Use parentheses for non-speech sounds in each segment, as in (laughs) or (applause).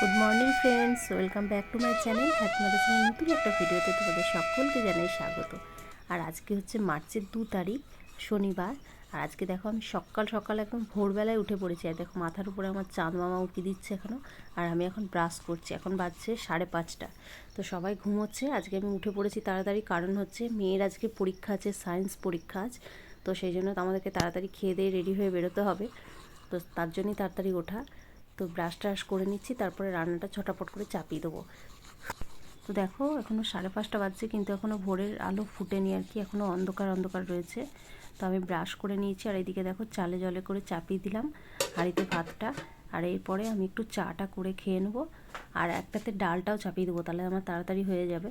Good morning friends welcome back to my channel happy channel নতুন একটা ভিডিওতে তোমাদের সকলকে জানাই স্বাগত। আর আজকে হচ্ছে মার্চের দু তারিখ, শনিবার। আর আজকে দেখো আমি সকাল সকাল একদম ভোরবেলায় উঠে পড়েছি। আর দেখো মাথার উপরে আমার চাঁদ মামা উঁকি দিচ্ছে এখনও আর আমি এখন ব্রাশ করছি। এখন বাজছে সাড়ে পাঁচটা। তো সবাই ঘুমোচ্ছে। আজকে আমি উঠে পড়েছি তাড়াতাড়ি। কারণ হচ্ছে মেয়ের আজকে পরীক্ষা আছে, সায়েন্স পরীক্ষা আজ। তো সেই জন্য তো আমাদেরকে তাড়াতাড়ি খেয়ে দিয়ে রেডি হয়ে বেরোতে হবে। তো তার জন্যই তাড়াতাড়ি ওঠা। তো ব্রাশ ট্রাশ করে নিচ্ছি, তারপরে রান্নাটা ছটাপট করে চাপিয়ে দেবো। তো দেখো এখনও সাড়ে পাঁচটা বাজছে, কিন্তু এখনও ভোরের আলো ফুটেনি আর কি এখনও অন্ধকার অন্ধকার রয়েছে। তো আমি ব্রাশ করে নিয়েছি, আর এইদিকে দেখো চালে জলে করে চাপিয়ে দিলাম হাঁড়িতে ভাতটা। আর এরপরে আমি একটু চাটা করে খেয়ে নেব, আর একটাতে ডালটাও চাপিয়ে দেবো, তাহলে আমার তাড়াতাড়ি হয়ে যাবে।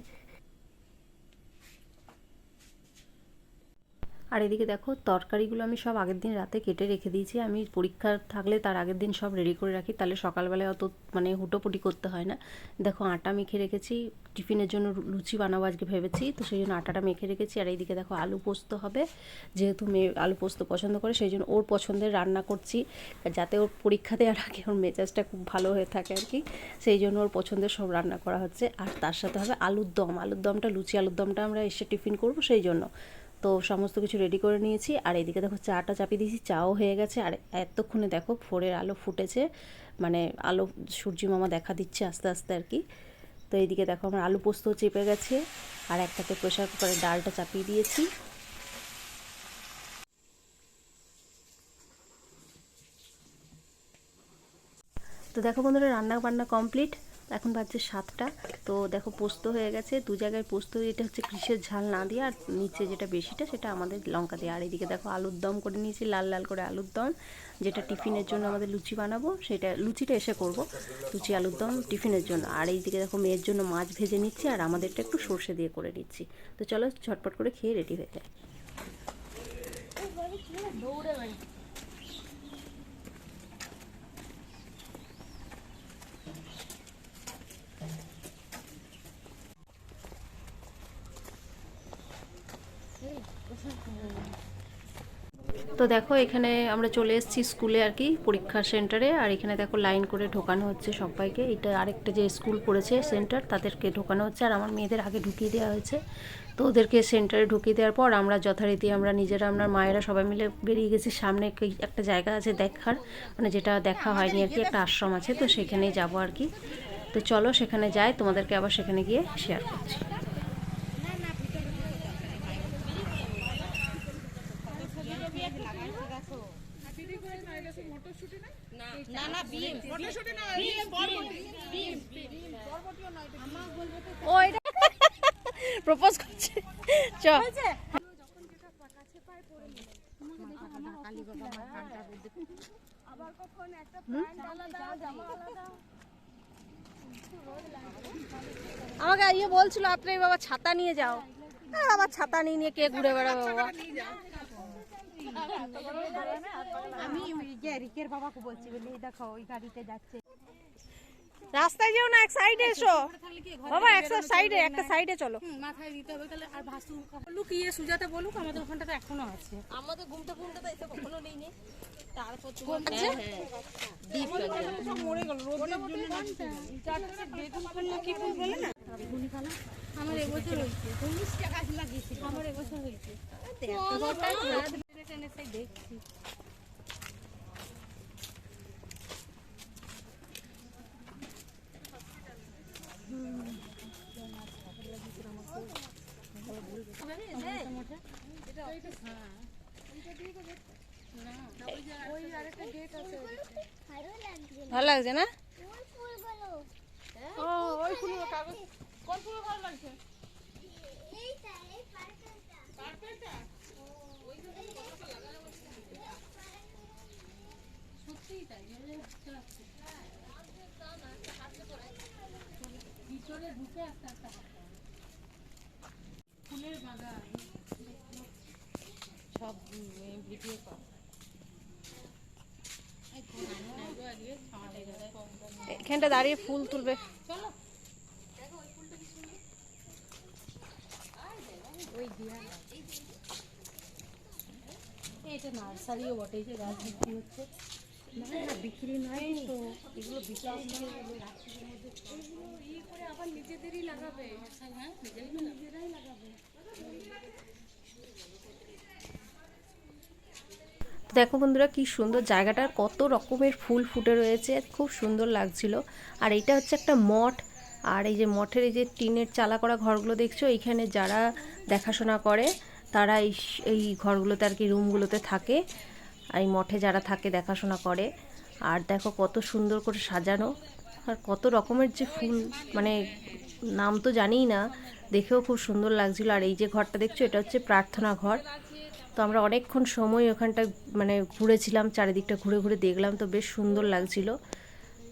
আর এদিকে দেখো, তরকারিগুলো আমি সব আগের দিন রাতে কেটে রেখে দিয়েছি। আমি পরীক্ষা থাকলে তার আগের দিন সব রেডি করে রাখি, তাহলে সকালবেলায় অত মানে হুটোপুটি করতে হয় না। দেখো, আটা মেখে রেখেছি, টিফিনের জন্য লুচি বানাবো আজকে ভেবেছি, তো সেই জন্য আটাটা মেখে রেখেছি। আর এইদিকে দেখো, আলু পোস্ত হবে, যেহেতু মেয়ে আলু পোস্ত পছন্দ করে, সেই জন্য ওর পছন্দের রান্না করছি। যাতে ওর পরীক্ষা দেওয়ার আগে ওর মেজাজটা খুব ভালো হয়ে থাকে আর কি, সেই জন্য ওর পছন্দের সব রান্না করা হচ্ছে। আর তার সাথে হবে আলুর দম। আলুর দমটা, লুচি আলুর দমটা আমরা এসে টিফিন করব সেই জন্য। তো সমস্ত কিছু রেডি করে নিয়েছি। আর এদিকে দেখো চাটা চাপিয়ে দিয়েছি, চাও হয়ে গেছে। আর এতক্ষণে দেখো ফোরের আলো ফুটেছে। মানে আলো সূর্যি মামা দেখা দিচ্ছে আস্তে আস্তে আর কি। তো এইদিকে দেখো আমার আলু পোস্ত চেপে গেছে। আর একটাতে প্রেশার কুকারে ডালটা চাপিয়ে দিয়েছি। তো দেখো বন্ধুরা, রান্না বান্না কমপ্লিট এখন বাজছে সাতটা। তো দেখো পোস্ত হয়ে গেছে। দু জায়গায় পোস্ত, এটা হচ্ছে কৃষের ঝাল না দিয়ে, আর নিচে যেটা বেশিটা সেটা আমাদের লঙ্কা দিয়ে। আর এদিকে দেখো আলুর দম করে নিয়েছি, লাল লাল করে আলুর দম, যেটা টিফিনের জন্য আমাদের লুচি বানাবো, সেটা লুচিটা এসে করব, লুচি আলুর দম টিফিনের জন্য। আর এইদিকে দেখো মেয়ের জন্য মাছ ভেজে নিচ্ছি, আর আমাদেরটা একটু সর্ষে দিয়ে করে নিচ্ছি। তো চলো ঝটপট করে খেয়ে রেডি হয়ে যায় তো দেখো, এখানে আমরা চলে এসেছি স্কুলে আর কি, পরীক্ষার সেন্টারে। আর এখানে দেখো, লাইন করে ঢোকানো হচ্ছে সবাইকে। এটা আরেকটা যে স্কুল পড়েছে সেন্টার, তাদেরকে ঢোকানো হচ্ছে। আর আমার মেয়েদের আগে ঢুকিয়ে দেওয়া হয়েছে। তো ওদেরকে সেন্টারে ঢুকিয়ে দেওয়ার পর আমরা যথারীতি আমরা নিজেরা, আমরা মায়েরা সবাই মিলে বেরিয়ে গেছি। সামনে একটা জায়গা আছে দেখার মানে যেটা দেখা হয়নি আর কি, একটা আশ্রম আছে। তো সেখানেই যাব আর কি। তো চলো, সেখানে যাই। তোমাদেরকে আবার সেখানে গিয়ে শেয়ার করছি। (laughs) প্রপোজ করছে। চ। আমাকে ইয়ে বলছিল আপনি বাবা ছাতা নিয়ে যাও। আরে বাবা ছাতা নিয়ে নিয়ে কে ঘুরে বেড়াবে বাবা? আমি যে রিকের বাবাকে বলছি বলি এই দেখো ওই গাড়িতে যাচ্ছে। রাস্তায় যেও না এক সাইডে এসো। বাবা একটা সাইডে একটা সাইডে চলো। মাথায় দিতে হবে তাহলে আর ভাসু লুকিয়ে সুজাতে বলুক আমাদের ওখানটা তো এখনও আছে। আমাদের ঘুমতে ঘুমতে তো এসে কখনো নেই তারপর তো মরে গেল কি ফুল বলে না আমার এবছর হয়েছে চল্লিশ টাকা লাগিয়েছি আমার এবছর হয়েছে। দেখছি। ভালো লাগছে না? ওই ফুলগুলো কাগজ কোন ফুল ভালো লাগছে? এখানটা দাঁড়িয়ে ফুল তুলবে। এটা নার্সারিও বটে, এই যে গাছ বিক্রি হচ্ছে বিক্রি নয় তো, এগুলো বিক্রি নিজেদেরই লাগাবে। নিজেরাই লাগাবে। দেখো বন্ধুরা, কি সুন্দর জায়গাটার কত রকমের ফুল ফুটে রয়েছে, খুব সুন্দর লাগছিল। আর এটা হচ্ছে একটা মঠ, আর এই যে মঠের এই যে টিনের চালা করা ঘরগুলো দেখছ, এইখানে যারা দেখাশোনা করে, তারা এই এই ঘরগুলোতে আর কি রুমগুলোতে থাকে, আর এই মঠে যারা থাকে দেখাশোনা করে। আর দেখো কত সুন্দর করে সাজানো। আর কত রকমের যে ফুল মানে নাম তো জানিই না, দেখেও খুব সুন্দর লাগছিল। আর এই যে ঘরটা দেখছ, এটা হচ্ছে প্রার্থনা ঘর। তো আমরা অনেকক্ষণ সময় ওখানটা মানে ঘুরেছিলাম, চারিদিকটা ঘুরে ঘুরে দেখলাম, তো বেশ সুন্দর লাগছিল।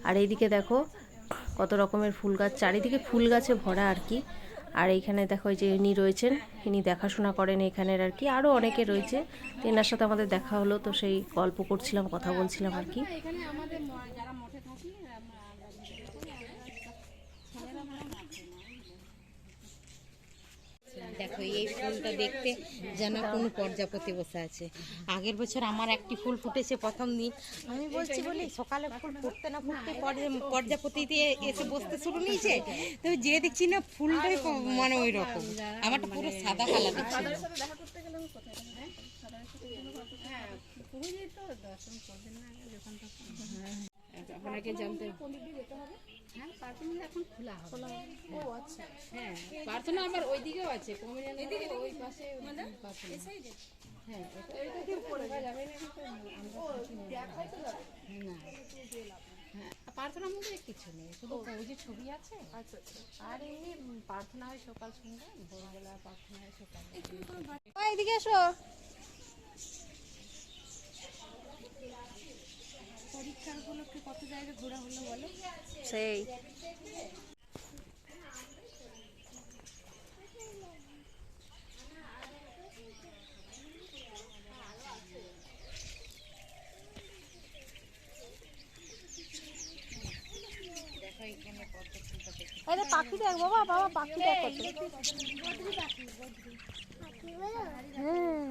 আর এইদিকে দেখো, কত রকমের ফুল গাছ, চারিদিকে ফুল গাছে ভরা আর কি। আর এইখানে দেখো যে ইনি রয়েছেন, ইনি দেখাশোনা করেন এখানের আর কি আরও অনেকে রয়েছে। এনার সাথে আমাদের দেখা হলো, তো সেই গল্প করছিলাম, কথা বলছিলাম আর কি এখানে আমাদের ম- যারা মঠে থাকি আমরা আমরা নিজেদের করি, আমরা ছেলেরা মানে মাঠে না। দেখো এই ফুলটা দেখতে যেন কোনো পর্যাপতি বসে আছে। আগের বছর আমার একটি ফুল ফুটেছে প্রথম দিন। আমি বলছি বলি সকালে ফুল ফুটতে না ফুটতে প্রজাপতিতে এসে বসতে শুরু নিয়েছে? তো যে দেখছি না ফুলটাই মানে ওই রকম। আমারটা পুরো সাদা কালার ছিল। আপনাকে জানতে প্রার্থনা এখন খোলা হবে। ও আচ্ছা। হ্যাঁ প্রার্থনা আবার ওইদিকেও আছে কমিউনিয়ন এদিকে ওই পাশে মানে এই সাইডে? হ্যাঁ এটা কি যাবে। না আমরা না। হ্যাঁ প্রার্থনার মধ্যে কিছু নেই। শুধু ওই যে ছবি আছে? আচ্ছা আর এমনি প্রার্থনা হয় সকাল সন্ধ্যা ভোরবেলা প্রার্থনা হয় সকাল এদিকে এসো। পরীক্ষার উপলক্ষে কত জায়গায় ঘোরা হলো বলো? সেই। আরে পাখি দেখ বাবা বাবা পাখি দেখ কত। হ্যাঁ।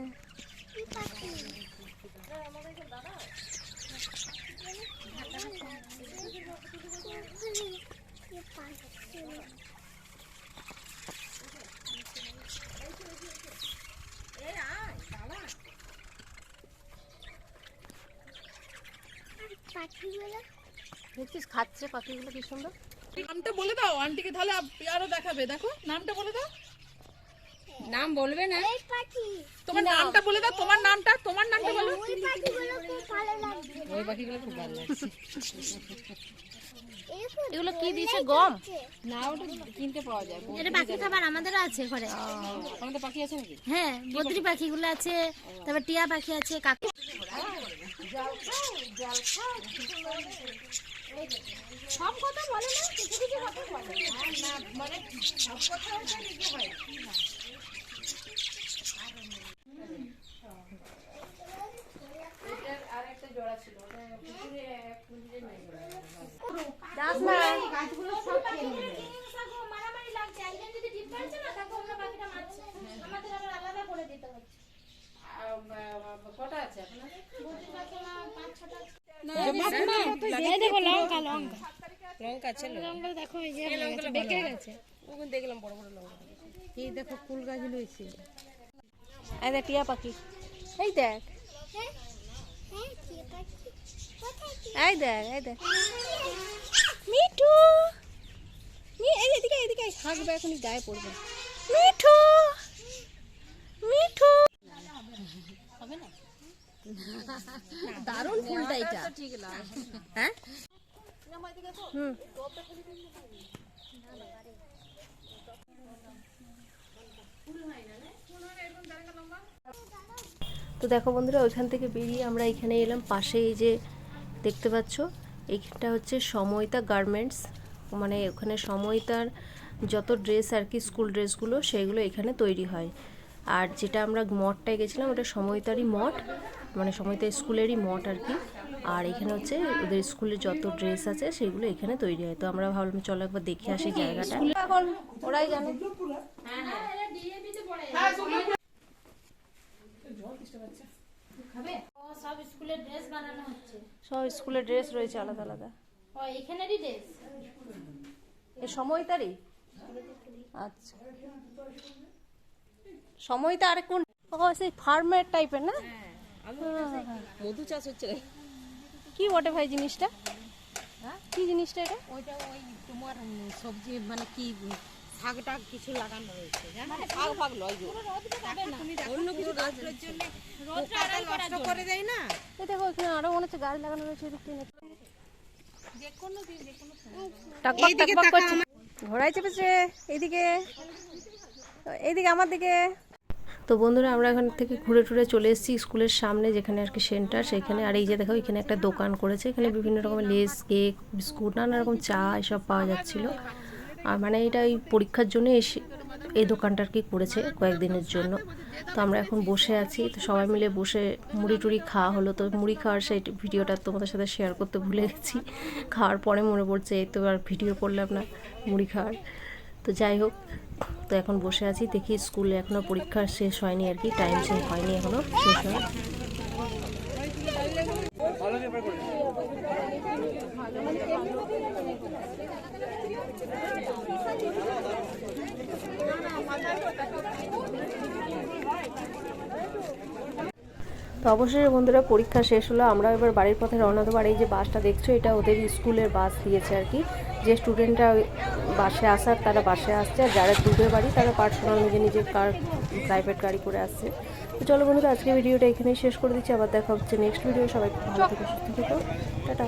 দেখছিস খাচ্ছে পাখিগুলো কি সুন্দর? নামটা বলে দাও, আন্টিকে তাহলে আরও দেখাবে। দেখো, নামটা বলে দাও। নাম বলবে না। তোমার নামটা বলে দাও তোমার নামটা তোমার নামটা বলো। ওই পাখিগুলো খুব ভালো লাগছে এগুলো কি দিয়েছে? গম? না ওটা কিনতে পাওয়া যায়। এটা পাখি খাবার আমাদেরও আছে ঘরে। আমাদের পাখি আছে নাকি? হ্যাঁ বদ্রি পাখিগুলো আছে তারপর টিয়া পাখি আছে কাকু সব কথা বলে না কিছু কিছু কথা বলে। মারামারি লাগছে একজন যদি ডিপ পারছে না তাকে অন্য পাখিটা মারছে আমাদের আবার আলাদা করে দিতে হচ্ছে কটা আছে আপনার বদ্রি পাখি আমার পাঁচ ছটা এই দেখো লঙ্কা লঙ্কা লঙ্কা আছে লঙ্কা দেখো এই যে বেঁকে গেছে। ওখানে দেখলাম বড় বড় লঙ্কা এই দেখো কুল গাছ লইছে এই দেখ টিয়া পাখি। এই দেখ। এই দেখ এই দেখ। মিঠু। এদিকে এদিকে থাকবে এখনই গায়ে পড়বে। মিঠু। মিঠু। দারুণ ফুলটা এটা। হ্যাঁ? তো দেখো বন্ধুরা, ওইখান থেকে বেরিয়ে আমরা এখানে এলাম। পাশে এই যে দেখতে পাচ্ছ এইখানটা হচ্ছে সময়তা গার্মেন্টস। মানে ওখানে সময়তার যত ড্রেস আর কি, স্কুল ড্রেসগুলো, সেগুলো এখানে তৈরি হয়। আর যেটা আমরা মঠটায় গেছিলাম, ওটা সময়তারই মঠ মানে সময়তা স্কুলেরই মঠ আর কি। আর এখানে হচ্ছে ওদের স্কুলে যত ড্রেস আছে সেগুলো এখানে তৈরি হয়। তো আমরা ভাবলাম চলো একবার দেখে আসি জায়গাটা। এখন ওরাই জানে। সব স্কুলের ড্রেস বানানো হচ্ছে সব স্কুলের ড্রেস রয়েছে আলাদা আলাদা। ও এখানেরই ড্রেস এ সময় তারই? আচ্ছা। সময় তো আর কোন? ও সেই ফার্মের টাইপের না? মধু চাষ হচ্ছে। কি বটে ভাই জিনিসটা? কি জিনিসটা এটা? ওইটা ওই তোমার সবজি মানে কি শাক টাক কিছু লাগানো রয়েছে জানো শাক ফাগ লয় অন্য কিছু গাছের জন্য নষ্ট করে দেয় না? এই দেখো এখানে আরও মনে হচ্ছে গাছ লাগানো রয়েছে দিয়ে টাকবাক টাকবাক করছে। ঘোড়ায় চেপেছে এইদিকে এইদিকে আমার দিকে। তো বন্ধুরা আমরা এখান থেকে ঘুরে টুরে চলে এসেছি স্কুলের সামনে, যেখানে আর কি সেন্টার সেখানে আর এই যে দেখো, এখানে একটা দোকান করেছে। এখানে বিভিন্ন রকমের লেস, কেক, বিস্কুট, নানা রকম চা এসব পাওয়া যাচ্ছিল। আর মানে এটা এই পরীক্ষার জন্য এসে এই দোকানটা আর কি করেছে কয়েকদিনের জন্য। তো আমরা এখন বসে আছি। তো সবাই মিলে বসে মুড়ি টুড়ি খাওয়া হলো। তো মুড়ি খাওয়ার সেই ভিডিওটা তোমাদের সাথে শেয়ার করতে ভুলে গেছি। খাওয়ার পরে মনে পড়ছে, এই তো আর ভিডিও করলাম না মুড়ি খাওয়ার। তো যাই হোক, তো এখন বসে আছি। দেখি স্কুলে এখনও পরীক্ষা শেষ হয়নি আর কি টাইম শেষ হয়নি এখনও, শেষ হয় তো অবশেষে বন্ধুরা পরীক্ষা শেষ হলো আমরা এবার বাড়ির পথে রওনা দেবো। আর এই যে বাসটা দেখছ, এটা ওদের স্কুলের বাস দিয়েছে আর কি। যে স্টুডেন্টরা বাসে আসার, তারা বাসে আসছে। আর যারা দূরে বাড়ি, তারা পার্সোনাল নিজে নিজের কার প্রাইভেট গাড়ি করে আসছে। তো চলো বন্ধুরা আজকে ভিডিওটা এখানেই শেষ করে দিচ্ছি। আবার দেখা হচ্ছে নেক্সট ভিডিও সবাই ভালো থেকে, সুস্থ থেকো। টাটা।